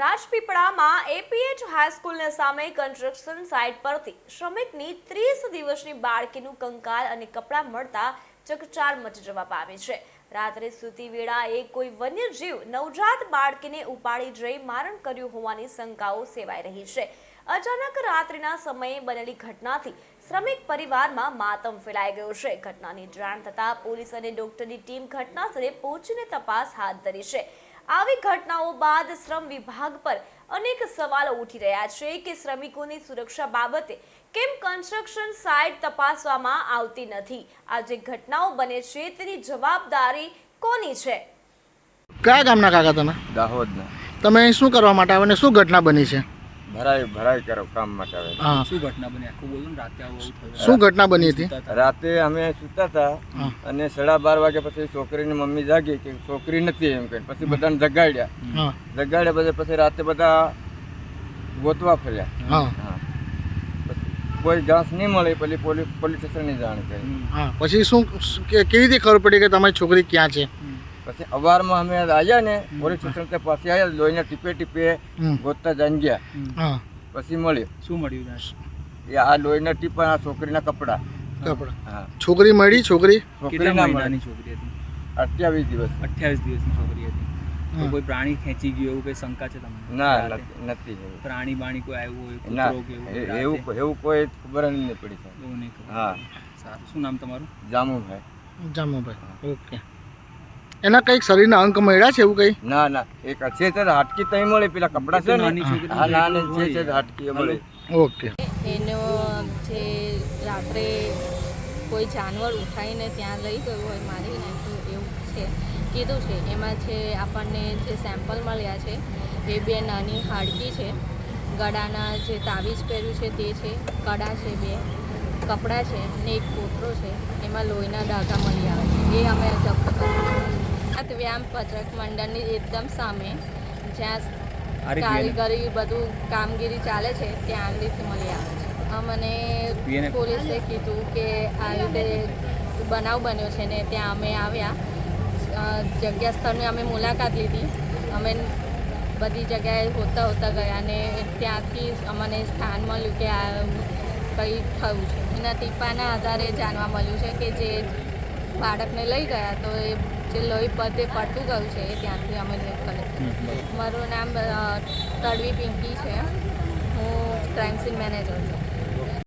રાજપીપળામાં એપીએચ હાઈસ્કૂલને સામે construction site પરથી શ્રમિકની ત્રીસ દિવસની બાળકીનું કંકાલ અને કપડાં મળતા ચકચાર મચી જવા પામી છે. રાત્રે સૂતી વેળાએ કોઈ વન્યજીવ નવજાત બાળકીને ઉપાડી જઈ મારણ કર્યું હોવાની શંકાઓ સેવાઈ રહી છે. અચાનક રાત્રિના સમયે બનેલી ઘટનાથી શ્રમિક પરિવારમાં માતમ ફેલાઈ ગયો છે. ઘટનાની જાણ થતાં પોલીસ અને ડોક્ટરની ટીમ ઘટના સ્થળે પહોંચીને તપાસ હાથ ધરી છે. આવી ઘટનાઓ બાદ શ્રમ વિભાગ પર અનેક સવાલો ઉઠી રહ્યા છે કે શ્રમિકોની સુરક્ષા બાબતે કેમ કન્સ્ટ્રક્શન સાઇટ તપાસવામાં આવતી નથી? આ જે ઘટનાઓ બને છે તેની જવાબદારી કોની છે? કયા ગામના કાકા તમે? દાહોદના. તમે શું કરવા માટે આવે શું ઘટના બની છે? ભરાઈ ભરાઈ કરો કામ માટે આવે શું ઘટના બની? આખું બોલો રાતે શું ઘટના બની હતી? રાતે અમે સૂતા હતા અને સાડા બાર વાગે પછી છોકરીની મમ્મી જાગી કે છોકરી નથી એમ કહીને. પછી બધાને જગાડ્યા. જગાડ્યા પછી પછી રાતે બધા ગોતવા ફર્યા. કોઈ ઘાસ નહીં મળે પછી પોલીસ પોલીસ સ્ટેશનની જાણ કરી. પછી શું કે- કેવી રીતે ખબર પડી કે તમારી છોકરી ક્યાં છે. પછી અવારમાં અમે આવ્યા ને પોલીસ સ્ટેશન પાસે આવ્યા લોહીને ટીપે ટીપે ગોતતા જઈને ગયા. પછી મળ્યું. શું મળ્યું એ આ લોહીના ટીપા આ છોકરીના કપડા. કપડા. છોકરી મળી છોકરી? છોકરી મહિનાની છોકરી હતી? અઠ્યાવીસ દિવસ. અઠ્યાવીસ દિવસની છોકરી હતી. તો કોઈ પ્રાણી ખેંચી ગયું એવું કઈ શંકા છે તમને? ના નથી પ્રાણી બાણી કોઈ આવ્યું હોય ના એવું એવું એવું કોઈ ખબર જ નહીં પડી એવું નહીં હા. સારું. શું નામ તમારું? જામુભાઈ. જામુભાઈ. ઓકે. એના કંઈક શરીરના અંક મળ્યા છે એવું કંઈ? ના ના. એક છે તે હાટકી તઈ મળે પેલા કપડા છે નાની છોકરી હા નાની. છે છે હાટકી મળે. ઓકે. એનો જે રાત્રે કોઈ જાનવર ઉઠાવીને ત્યાં લઈ ગયું હોય મારી તો એવું છે કીધું છે. એમાં છે આપણને જે સેમ્પલ મળ્યા છે એ બે નાની હાડકી છે. ગળાના જે તાવીજ પહેર્યું છે તે છે કડા છે બે કપડાં છે ને એક કોથરો છે. એમાં લોહીના ડાઘા મળી આવે છે. એ અમે જપ્ત કર્યું વ્યાયામ પત્રક મંડળની એકદમ સામે જ્યાં કારીગરી બધું કામગીરી ચાલે છે ત્યાં આગળથી મળી આવે છે. અમને પોલીસે કીધું કે આ રીતે બનાવ બન્યો છે ને ત્યાં અમે આવ્યા. જગ્યા સ્થળની અમે મુલાકાત લીધી. અમે બધી જગ્યાએ હોતા હોતા ગયા ને ત્યાંથી અમને સ્થાન મળ્યું કે આ કંઈ થયું છે. એના ટીપાના આધારે જાણવા મળ્યું છે કે જે બાળકને લઈ ગયા તો એ જે લોહી પદે પડતું ગયું છે એ ત્યાંથી અમે કલેક્ટ મારું નામ તડવી પિંકી છે. હું ક્રાઇમ સીન મેનેજર છું.